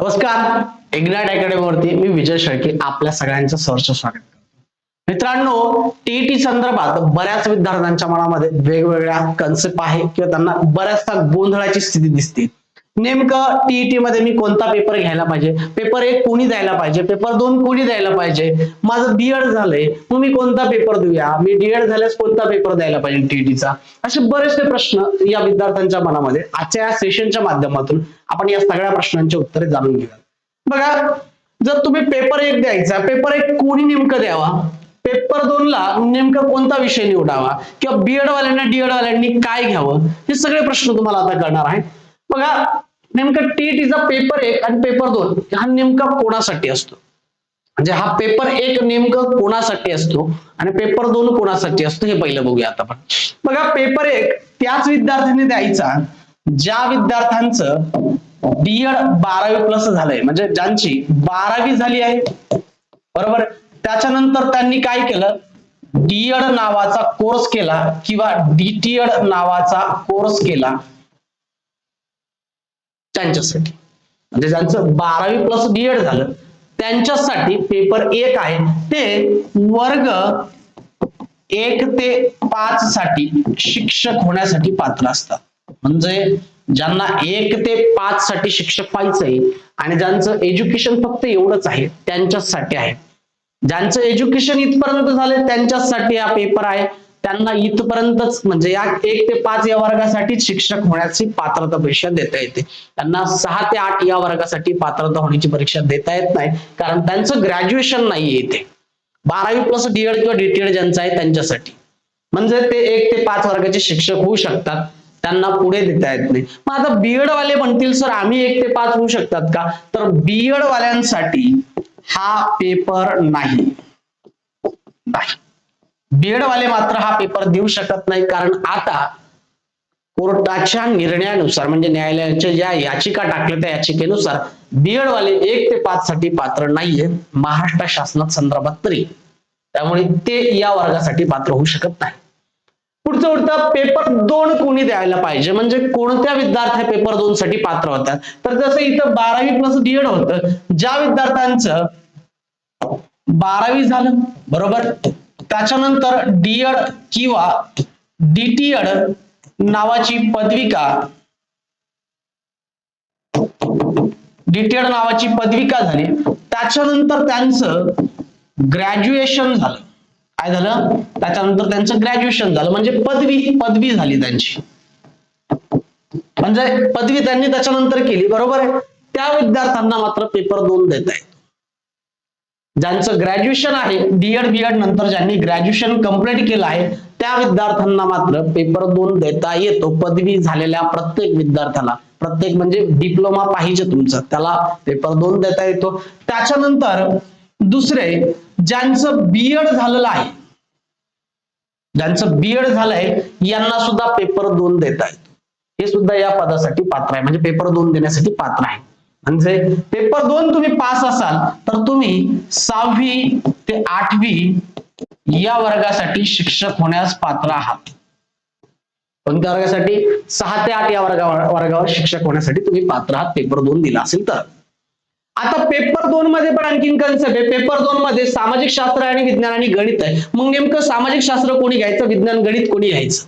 नमस्कार. इग्नाट अकॅडमीवरती मी विजय शेळके आपल्या सगळ्यांचं सहर्ष स्वागत करतो. मित्रांनो टीईटी संदर्भात बऱ्याच विद्यार्थ्यांच्या मनामध्ये वेगवेगळ्या कन्सेप्ट आहे किंवा त्यांना बऱ्याचदा गोंधळाची स्थिती दिसते. नेमकं टीईटी मध्ये मी कोणता पेपर घ्यायला पाहिजे? पेपर एक कोणी द्यायला पाहिजे? पेपर दोन कोणी द्यायला पाहिजे? माझं बीएड झालंय मग मी कोणता पेपर देऊया? मी डीएड झाल्यास कोणता पेपर द्यायला पाहिजे टीईटीचा असे बरेचसे प्रश्न या विद्यार्थ्यांच्या मनामध्ये आजच्या या सेशनच्या माध्यमातून आपण या सगळ्या प्रश्नांची उत्तरे जाणून घेऊया बघा जर तुम्ही पेपर एक द्यायचा पेपर एक कोणी नेमकं द्यावा? पेपर दोन ला नेमका कोणता विषय निवडावा? किंवा बीएड वाल्यांना डीएड वाल्यांनी काय घ्यावं? हे सगळे प्रश्न तुम्हाला आता कळणार आहेत. बघा नेमकं टीईटीचा पेपर एक आणि पेपर दोन. हा नेमका कोणासाठी असतो? म्हणजे हा पेपर एक नेमकं कोणासाठी असतो? आणि पेपर दोन कोणासाठी असतो? हे पहिलं बघूया आता आपण. बघा पेपर एक त्याच विद्यार्थ्यांनी द्यायचा ज्या विद्यार्थ्यांचं डीएड बारावी प्लस झालंय. म्हणजे ज्यांची बारावी झाली आहे. बरोबर? त्याच्यानंतर त्यांनी काय केलं? डीएड नावाचा कोर्स केला किंवा डीटीएड नावाचा कोर्स केला. त्यांच्यासाठी. म्हणजे ज्यांचं बारावी प्लस डीएड झालं त्यांच्यासाठी पेपर एक आहे. ते वर्ग एक ते पाच साठी शिक्षक होण्यासाठी पात्र असतात. म्हणजे ज्यांना एक ते पाच साठी शिक्षक व्हायचंय आणि ज्यांचं एज्युकेशन फक्त एवढंच आहे त्यांच्यासाठी आहे. ज्यांचं एज्युकेशन इथपर्यंत झालं त्यांच्यासाठी हा पेपर आहे. त्यांना इथपर्यंतच म्हणजे या एक ते पाच या वर्गासाठी शिक्षक होण्याची पात्रता परीक्षा देता येते. त्यांना सहा ते आठ या वर्गासाठी पात्रता होण्याची परीक्षा देता येत नाही कारण त्यांचं ग्रॅज्युएशन नाहीये इथे. बारावी प्लस डीएड किंवा डीटीएड ज्यांचं आहे त्यांच्यासाठी. म्हणजे ते एक ते पाच वर्गाचे शिक्षक होऊ शकतात त्यांना पुढे देता येत नाही. मग आता बीएड वाले म्हणतील सर आम्ही एक ते पाच होऊ शकतात का? तर बीएड वाल्यांसाठी हा पेपर नाही. नाही. बीएड वाले मात्र हा पेपर देऊ शकत नाही. कारण आता कोर्टाच्या निर्णयानुसार म्हणजे न्यायालयाच्या ज्या याचिका टाकल्या त्या याचिकेनुसार बीएड वाले एक ते पाच साठी पात्र नाहीये. महाराष्ट्र शासनात संदर्भात तरी. त्यामुळे ते या वर्गासाठी पात्र होऊ शकत नाही. पुढचं उरतं पेपर दोन कोणी द्यायला पाहिजे. म्हणजे कोणत्या विद्यार्थी पेपर दोन साठी पात्र होतात तर जसं इथं बारावी प्लस डीएड होतं ज्या विद्यार्थ्यांचं बारावी झालं बरोबर? त्याच्यानंतर डीएड किंवा डीटीएड नावाची पदविका डीटीएड नावाची पदविका झाली. त्याच्यानंतर त्यांचं ग्रॅज्युएशन झालं. काय झालं? त्याच्यानंतर त्यांचं ग्रॅज्युएशन झालं. म्हणजे पदवी पदवी झाली त्यांची. म्हणजे पदवी त्यांनी त्याच्यानंतर केली. बरोबर आहे? त्या विद्यार्थ्यांना मात्र पेपर दोन देत आहेत ज्यांचं ग्रॅज्युएशन आहे डीएड बीएड नंतर ज्यांनी ग्रॅज्युएशन कंप्लीट केलं आहे त्या विद्यार्थ्यांना मात्र पेपर दोन देता येतो. पदवी झालेल्या प्रत्येक विद्यार्थ्याला. प्रत्येक म्हणजे डिप्लोमा पाहिजे तुमचं. त्याला पेपर दोन देता येतो. त्याच्यानंतर दुसरे ज्यांचं बीएड झालेलं आहे ज्यांचं बीएड झालंय यांना सुद्धा पेपर दोन देता येतो. हे सुद्धा या पदासाठी पात्र आहे. म्हणजे पेपर दोन देण्यासाठी पात्र आहे. म्हणजे पेपर दोन तुम्ही पास असाल तर तुम्ही सहावी ते आठवी या वर्गासाठी शिक्षक होण्यास पात्र आहात. कोणत्या वर्गासाठी? सहा ते आठ या वर्गावर वर्गावर शिक्षक होण्यासाठी तुम्ही पात्र आहात पेपर दोन दिला असेल तर. आता पेपर दोन मध्ये पण आणखीन कन्सेप्ट आहे. पेपर दोन मध्ये सामाजिक शास्त्र आणि विज्ञान आणि गणित आहे. मग नेमकं सामाजिक शास्त्र कोणी घ्यायचं विज्ञान गणित कोणी घ्यायचं?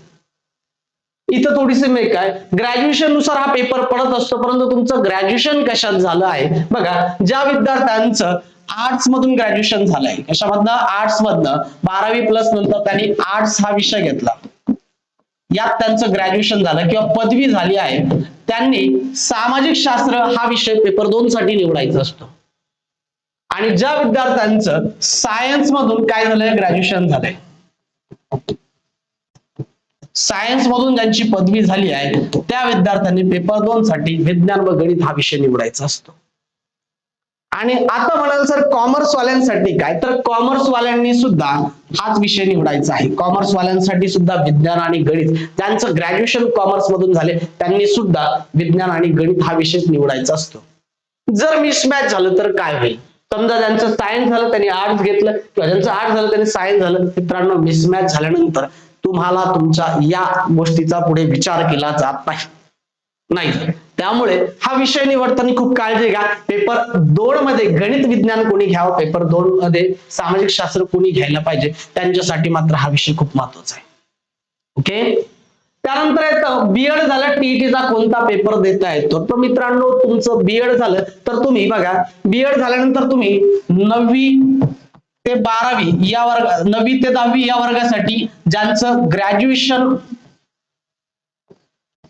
इथं थोडीशी मेक आहे. ग्रॅज्युएशननुसार हा पेपर पडत असतो परंतु तुमचं ग्रॅज्युएशन कशात झालं आहे? बघा ज्या विद्यार्थ्यांचं आर्ट्स मधून ग्रॅज्युएशन झालंय कशामधनं? आर्ट्स मधनं. बारावी प्लस नंतर त्यांनी आर्ट्स हा विषय घेतला. यात त्यांचं ग्रॅज्युएशन झालं किंवा पदवी झाली आहे. त्यांनी सामाजिक शास्त्र हा विषय पेपर दोन साठी निवडायचा असतो. आणि ज्या विद्यार्थ्यांचं सायन्स मधून काय झालंय? ग्रॅज्युएशन झालंय. सायन्स मधून ज्यांची पदवी झाली आहे त्या विद्यार्थ्यांनी पेपर दोन साठी विज्ञान व गणित हा विषय निवडायचा असतो. आणि आता म्हणाल सर कॉमर्स वाल्यांसाठी काय? तर कॉमर्स वाल्यांनी सुद्धा हाच विषय निवडायचा आहे. कॉमर्स वाल्यांसाठी सुद्धा विज्ञान आणि गणित ज्यांचं ग्रॅज्युएशन कॉमर्स मधून झाले त्यांनी सुद्धा विज्ञान आणि गणित हा विषय निवडायचा असतो. जर मिसमॅच झालं तर काय होईल? समजा ज्यांचं सायन्स झालं त्यांनी आर्ट्स घेतलं किंवा ज्यांचं आर्ट्स झालं त्यांनी सायन्स झालं. मित्रांनो मिसमॅच झाल्यानंतर तुम्हाला तुमच्या या गोष्टीचा पुढे विचार केला जात नाही. नाही. त्यामुळे हा विषय निवडताना खूप काळजी घ्या. पेपर दोन मध्ये गणित विज्ञान कोणी घ्यावं? पेपर दोन मध्ये सामाजिक शास्त्र कोणी घ्यायला पाहिजे? त्यांच्यासाठी मात्र हा विषय खूप महत्त्वाचा आहे. ओके? त्यानंतर येतं बीएड झालं टीईटीचा कोणता पेपर देता येतो? तर मित्रांनो तुमचं बीएड झालं तर तुम्ही बघा. बीएड झाल्यानंतर तुम्ही नववी ते बारावी या वर्ग नववी ते दहावी या वर्गासाठी ज्यांचं ग्रॅज्युएशन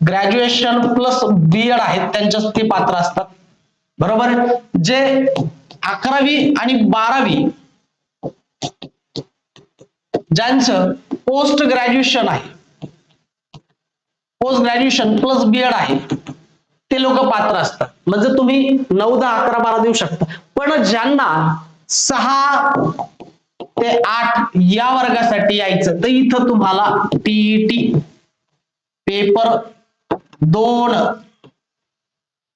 ग्रॅज्युएशन प्लस बीएड आहेत त्यांच्या ते पात्र असतात. बरोबर? जे अकरावी आणि बारावी ज्यांचं पोस्ट ग्रॅज्युएशन आहे पोस्ट ग्रॅज्युएशन प्लस बीएड आहे ते लोक पात्र असतात. म्हणजे तुम्ही नऊ दहा अकरा बारा देऊ शकता. पण ज्यांना सहा ते आठ या वर्गासाठी यायचं. तर इथं तुम्हाला टीईटी पेपर दोन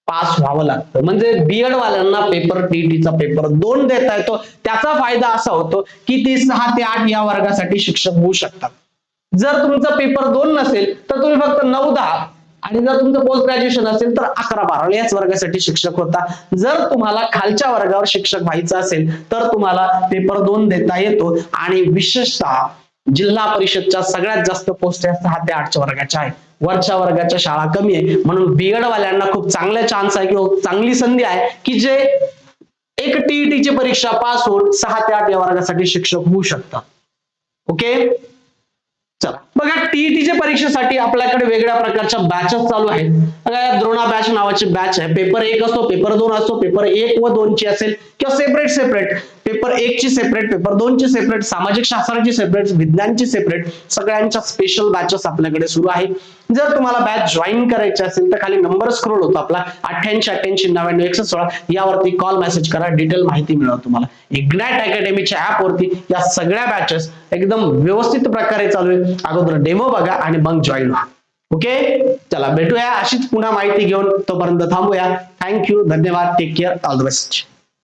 पास व्हावं लागतं. म्हणजे बीएड वाल्यांना पेपर टीईटीचा पेपर दोन देता येतो. त्याचा फायदा असा होतो की ते सहा ते आठ या वर्गासाठी शिक्षक होऊ शकतात. जर तुमचा पेपर दोन नसेल तर तुम्ही फक्त नऊ दहा आणि जर तुमचं पोस्ट ग्रॅज्युएशन असेल तर अकरा बारा याच वर्गासाठी शिक्षक होता. जर तुम्हाला खालच्या वर्गावर शिक्षक व्हायचं असेल तर तुम्हाला पेपर दोन देता येतो. आणि विशेषतः जिल्हा परिषदच्या सगळ्यात जास्त पोस्ट या सहा ते आठच्या वर्गाच्या आहेत. वरच्या वर्गाच्या शाळा कमी आहे. म्हणून बीएड वाल्यांना खूप चांगला चान्स आहे किंवा चांगली संधी आहे की जे एक टीईटीची परीक्षा पास होऊन सहा ते आठ या वर्गासाठी शिक्षक होऊ शकतात. ओके चला. बघा टीईटीच्या परीक्षेसाठी आपल्याकडे वेगळ्या प्रकारच्या बॅचेस चालू आहेत. बघा या द्रोणा बॅच नावाची बॅच आहे. पेपर एक असो पेपर दोन असो पेपर एक व दोनची असेल. किंवा सेपरेट सेपरेट पेपर एक ची सेपरेट पेपर दोन ची सेपरेट सामाजिक शास्त्राची सेपरेट विज्ञानची सेपरेट सगळ्यांच्या स्पेशल बॅचेस आपल्याकडे सुरू आहेत. जर तुम्हाला बॅच जॉईन करायची असेल तर खाली नंबर स्क्रोल होतो आपला अठ्ठ्याऐंशी अठ्ठ्याऐंशी नव्याण्णव एकशे सोळा यावरती कॉल मेसेज करा डिटेल माहिती मिळवा तुम्हाला. इग्नॅट अकॅडमीच्या ऍप वरती या सगळ्या बॅचेस एकदम व्यवस्थित प्रकारे चालू आहे अगोदर डेमो बघा आणि मग जॉईन व्हा. ओके चला भेटूया. अशीच पुन्हा माहिती घेऊन तोपर्यंत थांबूया. थँक्यू धन्यवाद. Take care all the best